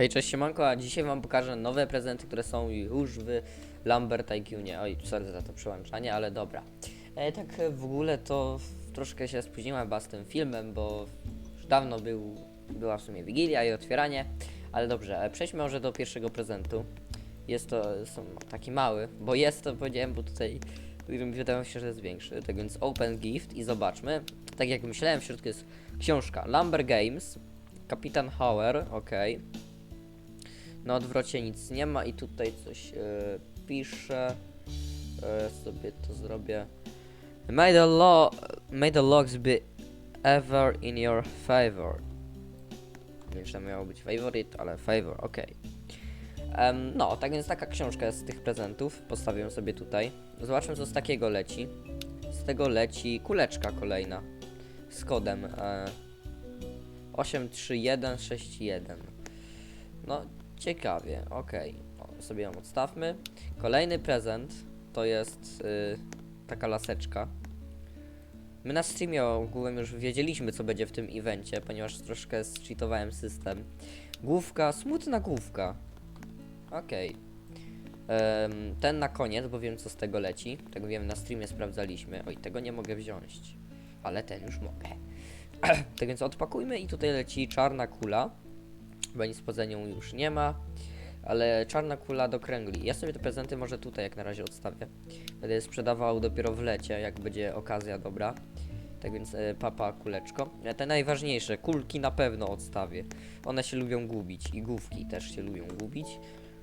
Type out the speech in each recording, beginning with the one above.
Hej, cześć siemanko, a dzisiaj wam pokażę nowe prezenty, które są już w Lambert Tycoonie. Oj, sorry za to przełączanie, ale dobra. E, tak w ogóle to troszkę się spóźniłem chyba z tym filmem, bo już dawno był, była w sumie Wigilia i otwieranie, ale dobrze, e, przejdźmy może do pierwszego prezentu. Jest to są, taki mały, bo jest to, powiedziałem, bo tutaj wydawało się, że jest większy. Tak więc open gift i zobaczmy. Tak jak myślałem, w środku jest książka Lumber Games, Kapitan Hauer, okej. Na odwrocie nic nie ma i tutaj coś e, pisze. E, sobie to zrobię. May the, law, may the logs be ever in your favor. Nie wiem, czy miało być favorite, ale favor, okej. Em, no, tak więc taka książka z tych prezentów. Postawię ją sobie tutaj. Zobaczmy, co z takiego leci. Z tego leci kuleczka kolejna. Z kodem e, 83161. No, ciekawie, okej. O, Sobie ją odstawmy. Kolejny prezent to jest y, taka laseczka. My na streamie ogółem już wiedzieliśmy, co będzie w tym evencie, ponieważ troszkę zcheatowałem system. Główka, smutna główka. Okej. Em, ten na koniec, bo wiem, co z tego leci. Tak wiem, na streamie sprawdzaliśmy. Oj, tego nie mogę wziąć. Ale ten już mogę. tak więc odpakujmy i tutaj leci czarna kula bo nic poza nią już nie ma. Ale czarna kula do kręgli. Ja sobie te prezenty może tutaj jak na razie odstawię. Będę je sprzedawał dopiero w lecie, jak będzie okazja dobra. Tak więc e, papa kuleczko. Te najważniejsze, kulki na pewno odstawię. One się lubią gubić i główki też się lubią gubić.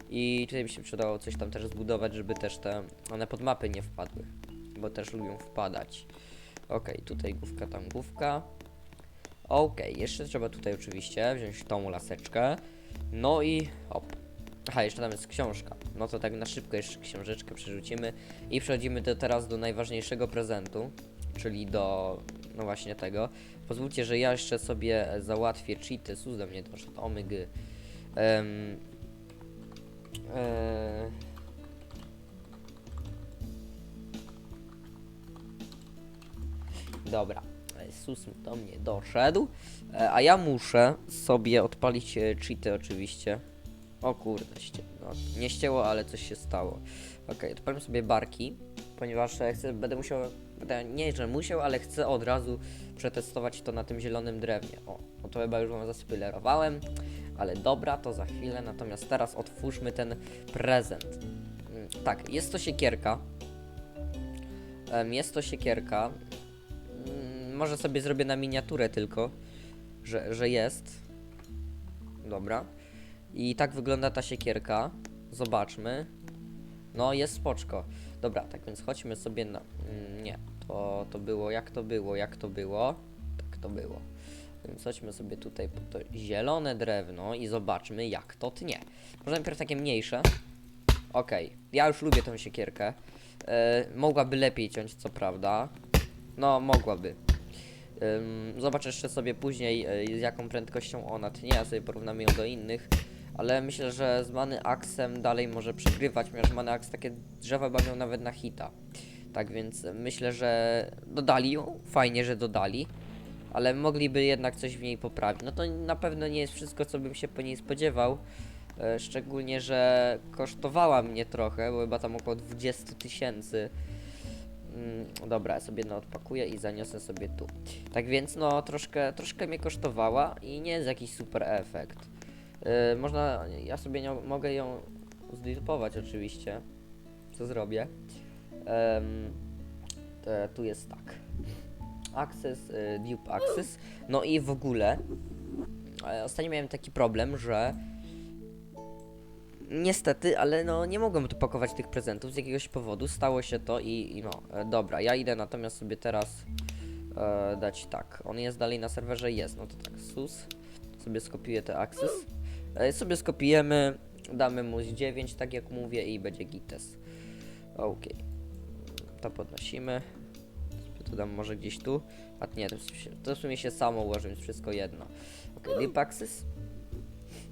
I tutaj by się przydało coś tam też zbudować, żeby też te one pod mapy nie wpadły, bo też lubią wpadać. Okej, tutaj główka, tam główka. Okej, jeszcze trzeba tutaj oczywiście wziąć tą laseczkę. No i hop. Aha, jeszcze tam jest książka. No to tak na szybko jeszcze książeczkę przerzucimy i przechodzimy do, teraz do najważniejszego prezentu, czyli do, no właśnie tego. Pozwólcie, że ja jeszcze sobie załatwię cheaty. Sus do mnie doszedł, omygy. Um, e, Dobra, sus do mnie doszedł, e, a ja muszę sobie odpalić e, cheaty oczywiście. O kurde, ście, no, nie ścięło, ale coś się stało. Okej, odpalmy sobie barki, ponieważ e, chcę, będę musiał, nie że musiał, ale chcę od razu przetestować to na tym zielonym drewnie. O, no to chyba już wam zaspoilerowałem, ale dobra, to za chwilę, natomiast teraz otwórzmy ten prezent. Mm, Tak, jest to siekierka. Jest to siekierka. Może sobie zrobię na miniaturę tylko, że, że jest. Dobra. I tak wygląda ta siekierka. Zobaczmy. No, jest spoczko. Dobra, tak więc chodźmy sobie na... Mm, Nie, to, to było, jak to było, jak to było. Tak to było. Więc chodźmy sobie tutaj po to zielone drewno i zobaczmy, jak to tnie. Może najpierw takie mniejsze. Okej, ja już lubię tą siekierkę. E, mogłaby lepiej ciąć, co prawda. No, mogłaby. Zobaczę jeszcze sobie później, y, z jaką prędkością ona tnie, ja sobie porównamy ją do innych. Ale myślę, że z Many Axem dalej może przegrywać, ponieważ Many Ax takie drzewa bawią nawet na hita. Tak więc myślę, że dodali ją, fajnie, że dodali, ale mogliby jednak coś w niej poprawić. No to na pewno nie jest wszystko, co bym się po niej spodziewał. E, Szczególnie, że kosztowała mnie trochę, bo chyba tam około 20 000 tysięcy. Mm, dobra, sobie no odpakuję i zaniosę sobie tu. Tak więc no troszkę, troszkę mnie kosztowała i nie jest jakiś super efekt. Yy, można, ja sobie nie, mogę ją zlipować oczywiście. Co zrobię? Te, tu jest tak. Access, y, dupe access. No i w ogóle e, ostatnio miałem taki problem, że Niestety, ale no nie mogłem tu pakować tych prezentów z jakiegoś powodu. Stało się to i, i no, e, dobra, ja idę natomiast sobie teraz e, dać tak. On jest dalej na serwerze? Jest, no to tak, sus. Sobie skopiuję te access. E, sobie skopiujemy, damy mu z 9, tak jak mówię, i będzie gites. Okej. To podnosimy. To dam może gdzieś tu. A nie, to, to w sumie się samo ułoży, więc wszystko jedno. Okay, deep access.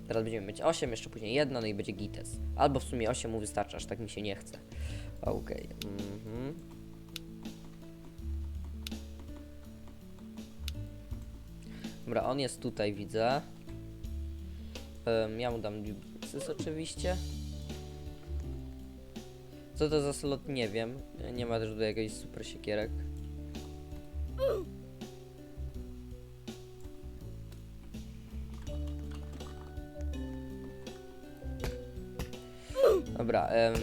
Teraz będziemy mieć 8, jeszcze później 1, no i będzie gites. Albo w sumie 8 mu wystarcza, aż tak mi się nie chce. Okej. mhm. Dobra, on jest tutaj, widzę. Em, ja mu dam Duplexes oczywiście. Co to za slot, nie wiem. Nie ma też tutaj jakiejś super siekierek. Dobra, em,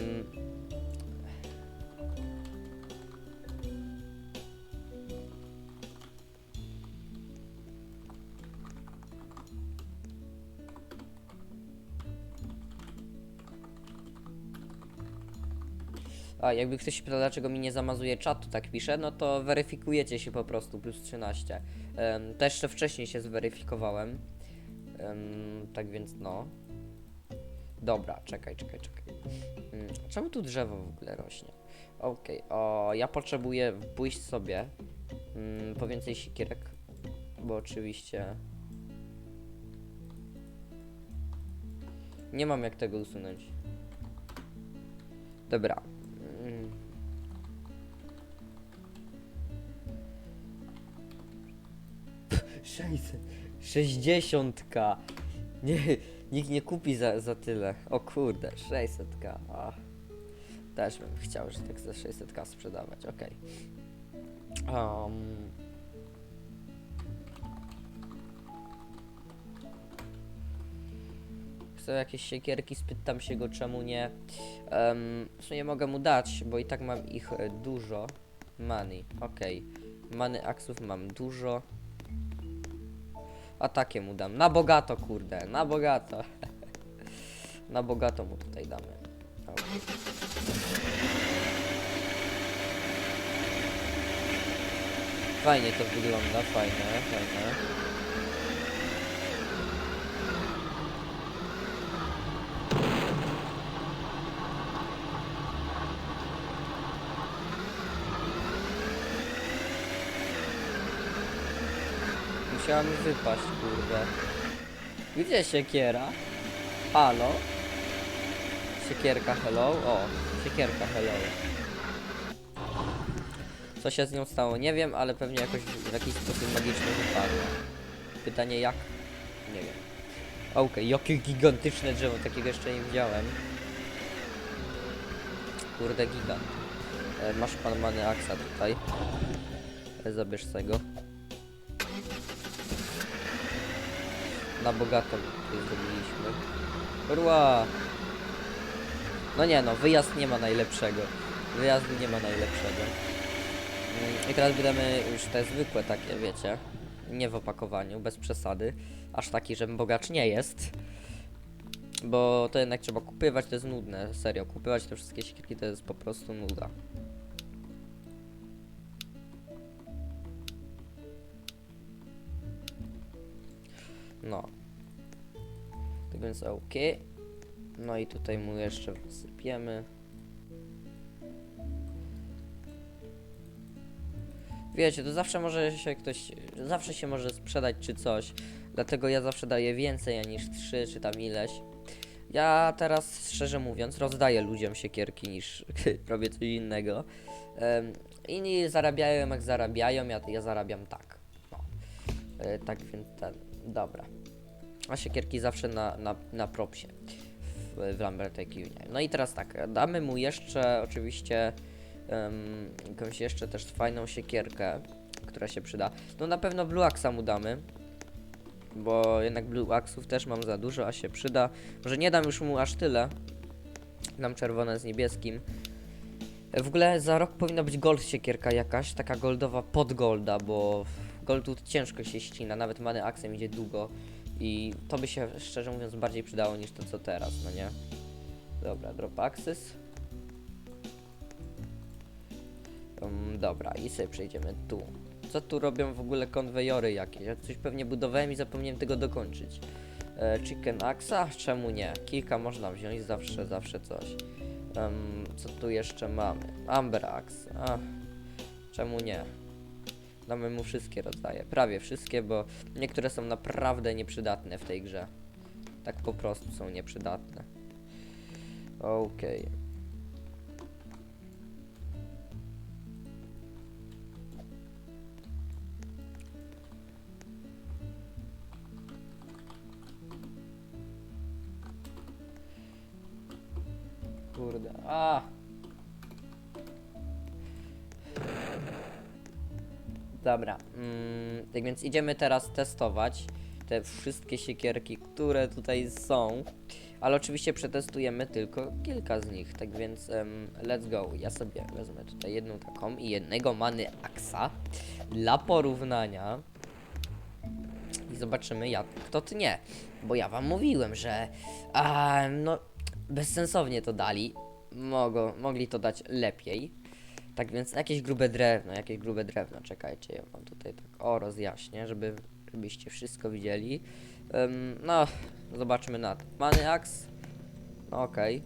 A, jakby ktoś się pytał, dlaczego mi nie zamazuje czatu, tak pisze, no to weryfikujecie się po prostu, plus 13. Um, jeszcze wcześniej się zweryfikowałem. Em, tak więc no. Dobra, czekaj, czekaj, czekaj. Mm, czemu tu drzewo w ogóle rośnie? Okej, o, ja potrzebuję pójść sobie mm, po więcej sikierek, bo oczywiście nie mam jak tego usunąć. Dobra. Mm. Pff, 600. 60. Nie, nikt nie kupi za, za tyle. O kurde, 600. Ach. Też bym chciał, że tak za 600 sprzedawać. Okej. Um, Chcę jakieś siekierki, spytam się go czemu nie. Um, w sumie mogę mu dać, bo i tak mam ich e, dużo. Money, okej. Many aksów mam dużo. A takie mu dam. Na bogato, kurde, na bogato. na bogato mu tutaj damy. Fajnie to wygląda, fajne, fajne. Musiała wypaść, kurde. Gdzie siekiera? Halo? Siekierka hello? O, siekierka hello. Co się z nią stało? Nie wiem, ale pewnie jakoś w jakiś sposób magiczny wypadła. Pytanie jak? Nie wiem. Okej, jakie gigantyczne drzewo, takiego jeszcze nie widziałem. Kurde gigant. E, masz pan many aksa tutaj. E, zabierz sobie Na bogato tutaj zrobiliśmy. Kurwa! No nie no, wyjazd nie ma najlepszego. Wyjazdu nie ma najlepszego. Mm, I teraz będziemy już te zwykłe takie, wiecie. Nie w opakowaniu, bez przesady. Aż taki, że bogacz nie jest. Bo to jednak trzeba kupywać, to jest nudne. Serio, kupywać te wszystkie siekierki to jest po prostu nuda. No. Tak więc ok. No i tutaj mu jeszcze wsypiemy. Wiecie, to zawsze może się ktoś, zawsze się może sprzedać czy coś. Dlatego ja zawsze daję więcej niż 3 czy tam ileś. Ja teraz, szczerze mówiąc, rozdaję ludziom siekierki niż robię coś innego. Um, inni zarabiają jak zarabiają, ja, ja zarabiam tak. No. E, tak więc ten, dobra. A siekierki zawsze na, na, na propsie w, w Lambertek Union. No i teraz tak, damy mu jeszcze oczywiście um, jakąś jeszcze też fajną siekierkę, która się przyda. No na pewno Blue Axa mu damy, bo jednak Blue Axów też mam za dużo, a się przyda. Może nie dam już mu aż tyle. Dam czerwone z niebieskim. W ogóle za rok powinna być gold siekierka jakaś, taka goldowa pod golda, bo goldu ciężko się ścina, nawet many aksem idzie długo. I to by się szczerze mówiąc bardziej przydało niż to co teraz, no nie? Dobra, drop axis. Um, dobra, i sobie przejdziemy tu. Co tu robią w ogóle konwejory jakieś? Ja coś pewnie budowałem i zapomniałem tego dokończyć. E, chicken axa? Czemu nie? Kilka można wziąć, zawsze, zawsze coś. Em, co tu jeszcze mamy? Amber axe. Czemu nie? No, Damy mu wszystkie rodzaje, prawie wszystkie, bo niektóre są naprawdę nieprzydatne w tej grze. Tak po prostu są nieprzydatne. Okej. Okay. Kurde, a Dobra, mm, tak więc idziemy teraz testować te wszystkie siekierki, które tutaj są. Ale oczywiście przetestujemy tylko kilka z nich, tak więc em, let's go. Ja sobie wezmę tutaj jedną taką i jednego many Axa dla porównania. I zobaczymy jak kto tnie. Bo ja wam mówiłem, że no bezsensownie to dali. Mogo, mogli to dać lepiej. Tak więc jakieś grube drewno, jakieś grube drewno. Czekajcie, ja wam tutaj tak o rozjaśnię, żeby, żebyście wszystko widzieli. Ym, no, zobaczmy na to. Many Axe. No okej.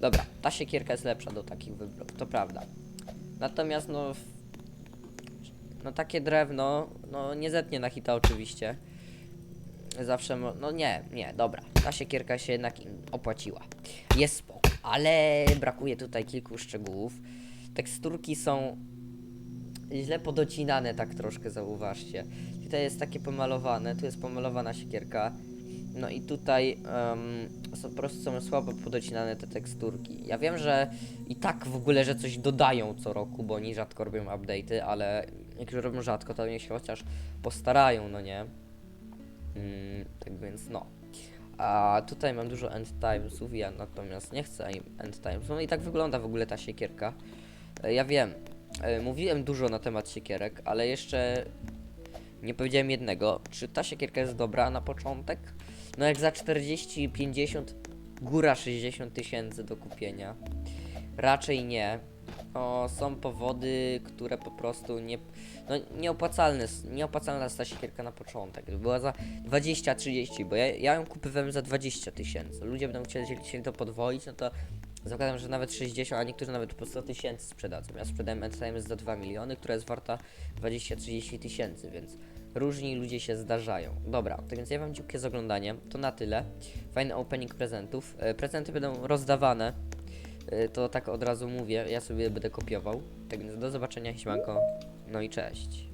Dobra, ta siekierka jest lepsza do takich wyborów, to prawda. Natomiast no... No takie drewno, no nie zetnie na hita oczywiście. Zawsze, no nie, nie, dobra. Ta siekierka się jednak opłaciła. Jest spoko, ale brakuje tutaj kilku szczegółów. Teksturki są źle podocinane, tak troszkę zauważcie. Tutaj jest takie pomalowane, tu jest pomalowana siekierka. No i tutaj em, są, po prostu są słabo podocinane te teksturki. Ja wiem, że i tak w ogóle, że coś dodają co roku, bo oni rzadko robią update'y, ale jak już robią rzadko, to niech się chociaż postarają, no nie? Mm, tak więc no. A tutaj mam dużo end timesów, ja natomiast nie chcę end timesów. No i tak wygląda w ogóle ta siekierka. E, Ja wiem, e, mówiłem dużo na temat siekierek, ale jeszcze nie powiedziałem jednego. Czy ta siekierka jest dobra na początek? No jak za 40, 50, góra 60 tysięcy do kupienia. Raczej nie. Są powody, które po prostu nie. No, nieopłacalne, nieopłacalna ta siekierka na początek. Była za 20-30, bo ja, ja ją kupywałem za 20 tysięcy. Ludzie będą chcieli się to podwoić, no to zakładam, że nawet 60, a niektórzy nawet po 100 tysięcy sprzedadzą. Ja sprzedałem Endtime za 2 miliony, która jest warta 20-30 tysięcy, więc różni ludzie się zdarzają. Dobra, tak więc ja wam dziękuję za oglądanie. To na tyle. Fajny opening prezentów. E, Prezenty będą rozdawane. E, To tak od razu mówię, ja sobie będę kopiował. Tak więc do zobaczenia, siemanko. No i cześć.